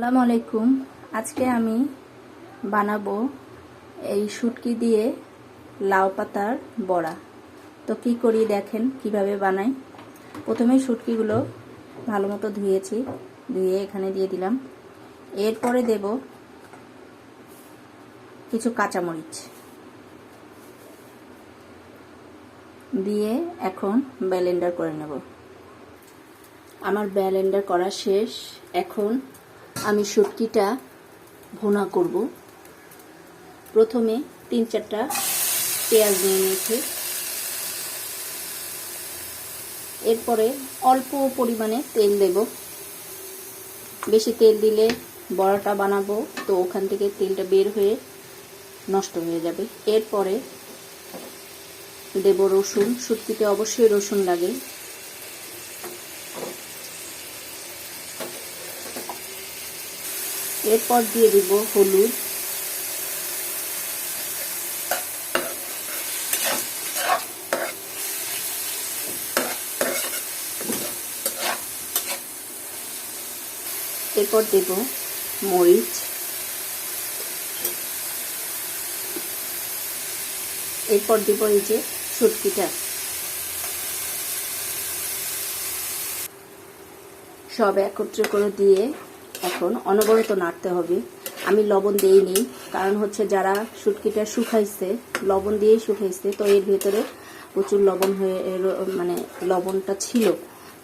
আসসালামু আলাইকুম। আজকে আমি বানাবো এই শুটকি দিয়ে লাউ পাতার বড়া। তো কি করি দেখেন, কীভাবে বানাই? প্রথমে শুটকিগুলো ভালো মতো ধুয়েছি, ধুয়ে এখানে দিয়ে দিলাম। এরপরে দেব কিছু কাঁচামরিচ। দিয়ে এখন ব্যালেন্ডার করে নেব। আমার ব্যালেন্ডার করা শেষ। এখন আমি শুটকিটা ভুনা করব। প্রথমে তিন চারটা পেঁয়াজ নিয়ে নিয়েছি। এরপরে অল্প পরিমাণে তেল দেব। বেশি তেল দিলে বড়াটা বানাবো, তো ওখান থেকে তেলটা বের হয়ে নষ্ট হয়ে যাবে। এরপরে দেব রসুন। শুটকিতে অবশ্যই রসুন লাগে। এরপর দিয়ে দিব হলুদ। এরপর দেব মরিচ। এরপর দেব এই যে শুটকিটা সব একত্রে করে দিয়ে এখন অনবরত নাড়তে হবে। আমি লবণ দিইনি, কারণ হচ্ছে যারা শুটকিটা শুকাইছে, লবণ দিয়েই শুকাইছে, তো এর ভেতরে প্রচুর লবণ হয়ে মানে লবণটা ছিল।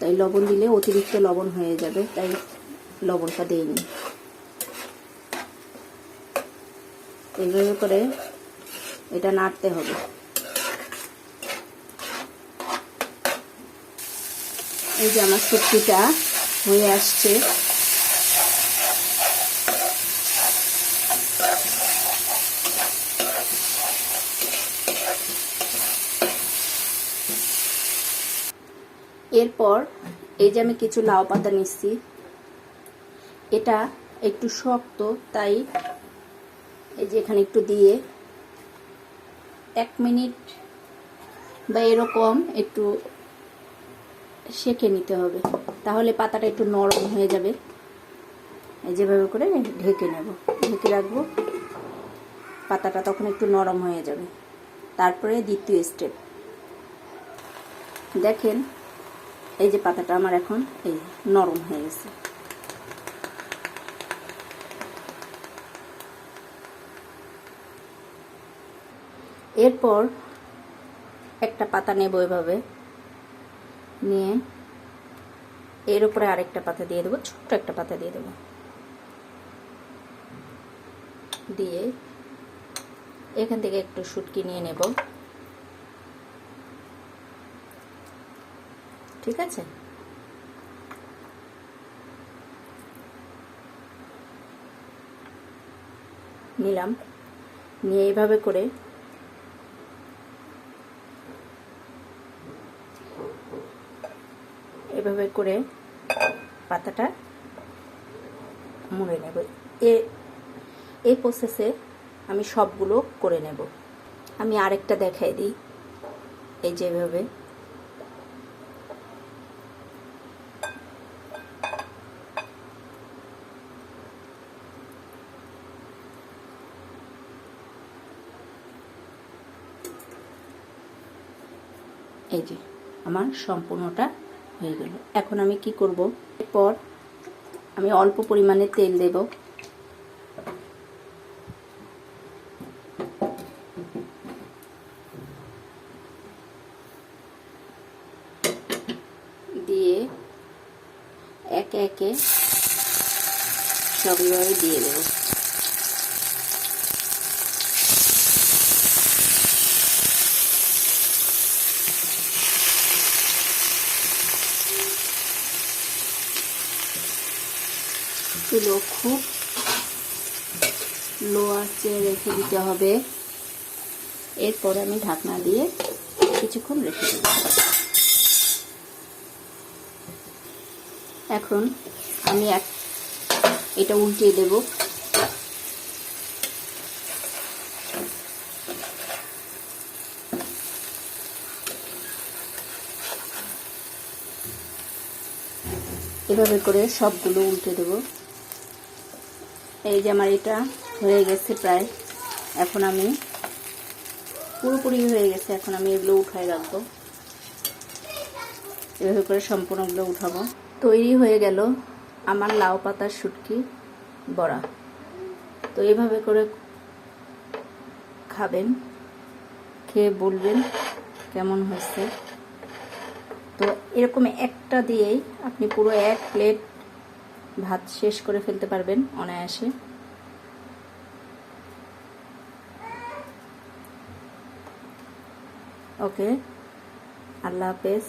তাই লবণ দিলে অতিরিক্ত লবণ হয়ে যাবে, তাই লবণটা দেইনি। এইভাবে করে এটা নাড়তে হবে। এই যে আমার সবজিটা হয়ে আসছে। এরপর এই যে আমি কিছু লাউ পাতা নিচ্ছি, এটা একটু শক্ত, তাই এই যে এখানে একটু দিয়ে এক মিনিট বা এরকম একটু সেঁকে নিতে হবে, তাহলে পাতাটা একটু নরম হয়ে যাবে। যেভাবে করে ঢেকে নেব, ঢেকে রাখব, পাতাটা তখন একটু নরম হয়ে যাবে। তারপরে দ্বিতীয় স্টেপ দেখেন এই যে পাতাটা আমার এখন এই নরম হয়ে গেছে। এরপর একটা পাতা নেব এভাবে। নিয়ে এর উপরে আরেকটা পাতা দিয়ে দেবো, ছোট্ট একটা পাতা দিয়ে দেবো। দিয়ে এখান থেকে একটু শুটকি নিয়ে নেব। ঠিক আছে? নিলাম। নিয়ে এইভাবে করে এভাবে করে পাতাটা মুড়ে নেব। এ এই প্রসেসে আমি সবগুলো করে নেব। আমি আরেকটা দেখাই দিই। এই যেভাবে এই যে, আমার সম্পূর্ণটা হয়ে গেল। এখন আমি কি করব? এরপর আমি অল্প পরিমাণে তেল দেব। দিয়ে একে একে সবইভাবে দিয়ে দেবো। চুলো খুব লো আঁচে রেখে দিতে হবে। এরপর আমি ঢাকনা দিয়ে কিছুক্ষণ রেখে দেব। এখন আমি এক, এটা উল্টিয়ে দেব। এভাবে করে সবগুলো উল্টে দেব। এই যে আমার এটা হয়ে গেছে প্রায়। এখন আমি পুরোপুরি হয়ে গেছে, এখন আমি এগুলো উঠাই রাখব। এভাবে করে সম্পূর্ণগুলো উঠাবো। তৈরি হয়ে গেল আমার লাউ পাতার শুটকি বড়া। তো এভাবে করে খাবেন, খেয়ে বলবেন কেমন হয়েছে। তো এরকম একটা দিয়েই আপনি পুরো এক প্লেট ভাত শেষ করে ফেলতে পারবেন অনায়াসে। ওকে আল্লাহ হাফেজ।